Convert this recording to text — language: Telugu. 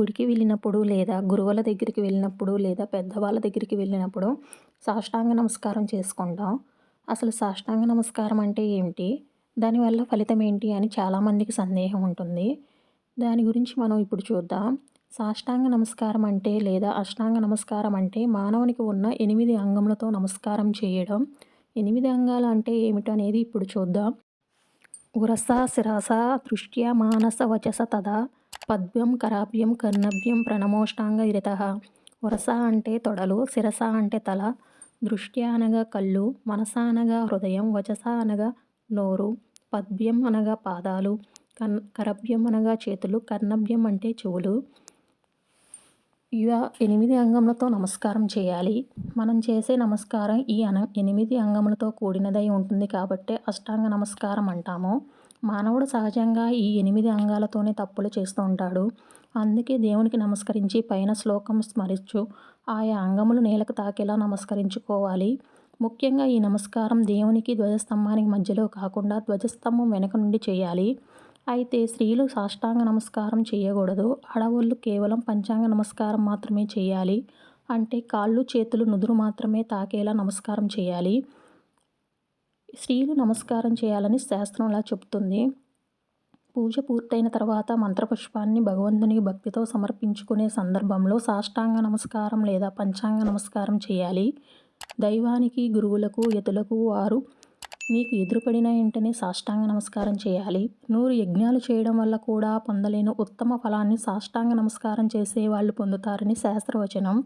గుడికి వెళ్ళినప్పుడు లేదా గురువుల దగ్గరికి వెళ్ళినప్పుడు లేదా పెద్దవాళ్ళ దగ్గరికి వెళ్ళినప్పుడు సాష్టాంగ నమస్కారం చేసుకుంటాం. అసలు సాష్టాంగ నమస్కారం అంటే ఏమిటి? దానివల్ల ఫలితం ఏంటి అని చాలామందికి సందేహం ఉంటుంది. దాని గురించి మనం ఇప్పుడు చూద్దాం. సాష్టాంగ నమస్కారం అంటే లేదా అష్టాంగ నమస్కారం అంటే మానవునికి ఉన్న ఎనిమిది అంగములతో నమస్కారం చేయడం. ఎనిమిది అంగాలు అంటే ఏమిటనేది ఇప్పుడు చూద్దాం. ఉరస శిరస దృష్ట్యా మానస వచస తదా. పద్భ్యం కరాభ్యం కర్ణభ్యం ప్రణమోష్టాంగ ఇరత. వరస అంటే తొడలు శిరస అంటే తల దృష్ట్యా అనగా కళ్ళు మనస అనగా హృదయం వచస అనగా నోరు పద్భ్యం అనగా పాదాలు కన్ కరభ్యం అనగా చేతులు కర్ణభ్యం అంటే చెవులు. ఇవ ఎనిమిది అంగములతో నమస్కారం చేయాలి. మనం చేసే నమస్కారం ఈ అన ఎనిమిది అంగములతో కూడినదై ఉంటుంది కాబట్టే అష్టాంగ నమస్కారం అంటాము. మానవుడు సహజంగా ఈ ఎనిమిది అంగాలతోనే తప్పులు చేస్తూ ఉంటాడు. అందుకే దేవునికి నమస్కరించి పైన శ్లోకం స్మరించు. ఆయా అంగములు నేలకు తాకేలా నమస్కరించుకోవాలి. ముఖ్యంగా ఈ నమస్కారం దేవునికి ధ్వజస్తంభానికి మధ్యలో కాకుండా ధ్వజస్తంభం వెనక నుండి చేయాలి. అయితే స్త్రీలు సాష్టాంగ నమస్కారం చేయకూడదు. ఆడవాళ్ళు కేవలం పంచాంగ నమస్కారం మాత్రమే చేయాలి. అంటే కాళ్ళు చేతులు నుదురు మాత్రమే తాకేలా నమస్కారం చేయాలి. స్త్రీలు నమస్కారం చేయాలని శాస్త్రం అలా చెప్తుంది పూజ పూర్తయిన తర్వాత మంత్రపుష్పాన్ని భగవంతునికి భక్తితో సమర్పించుకునే సందర్భంలో సాష్టాంగ నమస్కారం లేదా పంచాంగ నమస్కారం చేయాలి. దైవానికి గురువులకు యతులకు వారు మీకు ఎదురుపడిన వెంటనే సాష్టాంగ నమస్కారం చేయాలి. నూరు యజ్ఞాలు చేయడం వల్ల కూడా పొందలేని ఉత్తమ ఫలాన్ని సాష్టాంగ నమస్కారం చేసే వాళ్ళు పొందుతారని శాస్త్రవచనం.